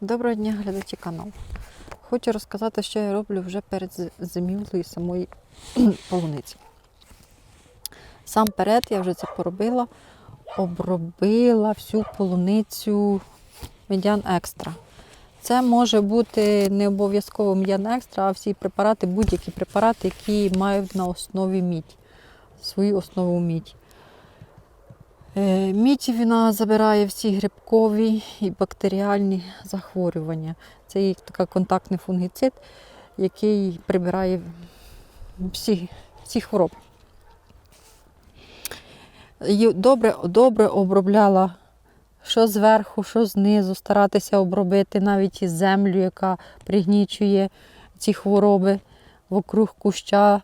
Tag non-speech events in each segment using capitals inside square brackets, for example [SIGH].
Доброго дня, глядачі каналу. Хочу розказати, що я роблю вже перед зимівлею самої [CLEARS THROAT] полуниці. Сам перед я вже це поробила, обробила всю полуницю медян екстра. Це може бути не обов'язково медян екстра, а всі препарати, будь-які препарати, які мають на основі мідь, свою основу мідь. Е, Мідь вона забирає всі грибкові і бактеріальні захворювання. Це є така контактний фунгіцид, який прибирає всі, всі хвороби. Її Добре, добре обробляла що зверху, що знизу, старатися обробити навіть і землю, яка пригнічує ці хвороби вокруг куща,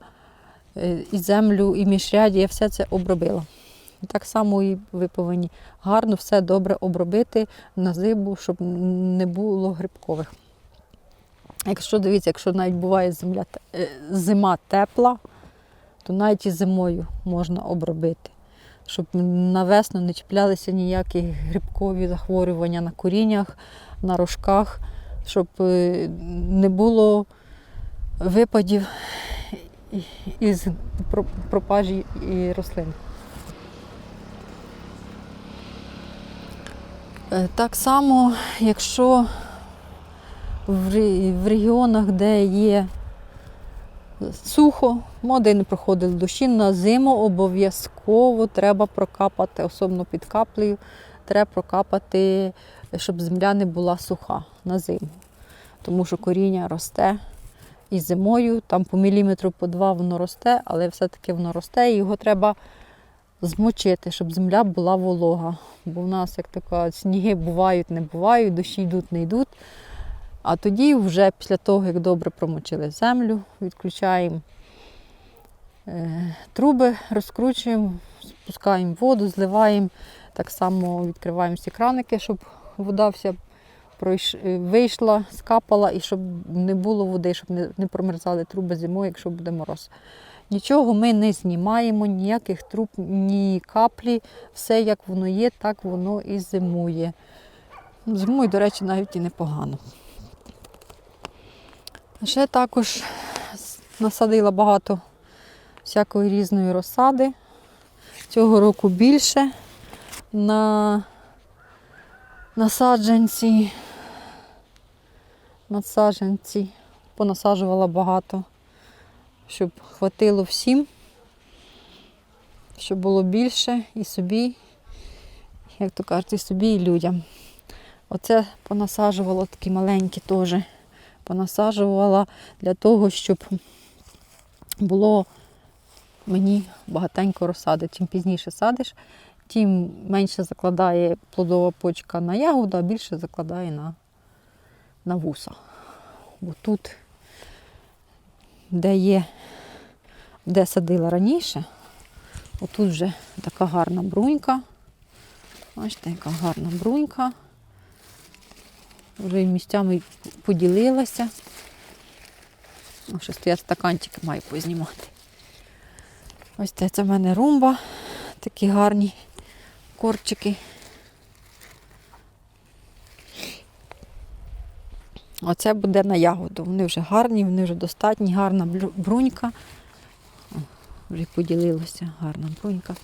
е, і землю, і міжряді. Я все це обробила. І Так само і ви повинні гарно все добре обробити на зиму, щоб не було грибкових. Якщо дивіться, якщо навіть буває земля, е, зима тепла, то навіть і зимою можна обробити, щоб на весну не чіплялися ніякі грибкові захворювання на коріннях, на рожках, щоб е, не було випадів із пропажі і рослин. Так само, якщо в регіонах, де є сухо, моди не проходили дощі, на зиму обов'язково треба прокапати, особливо під каплею, треба прокапати, щоб земля не була суха на зиму. Тому що коріння росте і зимою, там по міліметру, по два воно росте, але все-таки воно росте, і його треба змочити, щоб земля була волога. Бо в нас, як така, сніги бувають, не бувають, дощі йдуть, не йдуть. А тоді, вже після того, як добре промочили землю, відключаємо е, труби, розкручуємо, спускаємо воду, зливаємо. Так само відкриваємо всі краники, щоб вода вся е, вийшла, скапала і щоб не було води, щоб не, не промерзали труби зимою, якщо буде мороз. Нічого ми не знімаємо, ніяких труб, ні каплі. Все як воно є, так воно і зимує. Зимою, до речі, навіть і непогано. Ще також насадила багато всякої різної розсади. Цього року більше на насадженці. Насадженці понасаджувала багато щоб хватило всім, щоб було більше і собі, як то кажуть, і собі, і людям. Оце понасаджувала такі маленькі теж. Понасаджувала для того, щоб було мені багатенько розсади. Чим пізніше садиш, тим менше закладає плодова почка на ягоду, а більше закладає на, на вуса. Бо тут де є, де садила раніше. Отут вже така гарна брунька. Бачите, яка гарна брунька. Вже місцями поділилася. О, ще стоять стаканчики, маю познімати. Ось це, це в мене румба. Такі гарні корчики. Оце буде на ягоду. Вони вже гарні, вони вже достатні, гарна брунька. Вже поділилося, гарна брунька.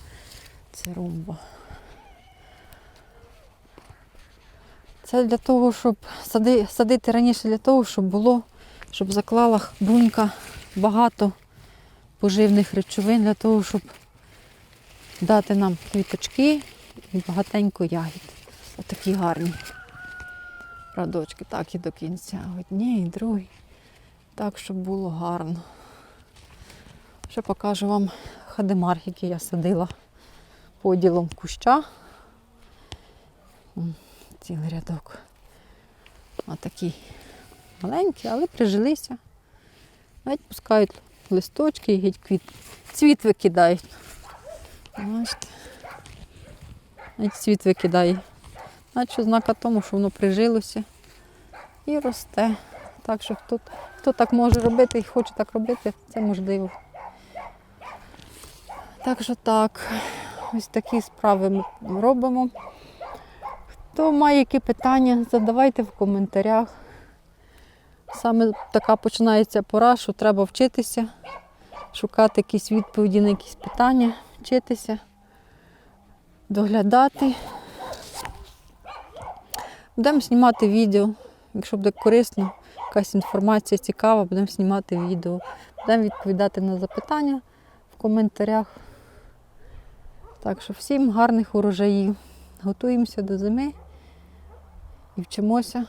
Це румба. Це для того, щоб сади, садити раніше для того, щоб було, щоб заклала брунька багато поживних речовин для того, щоб дати нам квіточки і багатенько ягід. Отакі гарні радочки, так і до кінця. Одні і другі. Так, щоб було гарно. Ще покажу вам хадемар, який я садила поділом куща. Цілий рядок. Отакі маленькі, але прижилися. Навіть пускають листочки і геть квіт. Цвіт викидають. Бачите? Навіть цвіт викидає. Значить, ознака тому, що воно прижилося і росте. Так що хто, хто так може робити і хоче так робити, це можливо. Так що так, ось такі справи ми робимо. Хто має які питання, задавайте в коментарях. Саме така починається пора, що треба вчитися, шукати якісь відповіді на якісь питання, вчитися, доглядати. Будемо знімати відео. Якщо буде корисно, якась інформація цікава, будемо знімати відео. Будемо відповідати на запитання в коментарях. Так що всім гарних урожаїв. Готуємося до зими і вчимося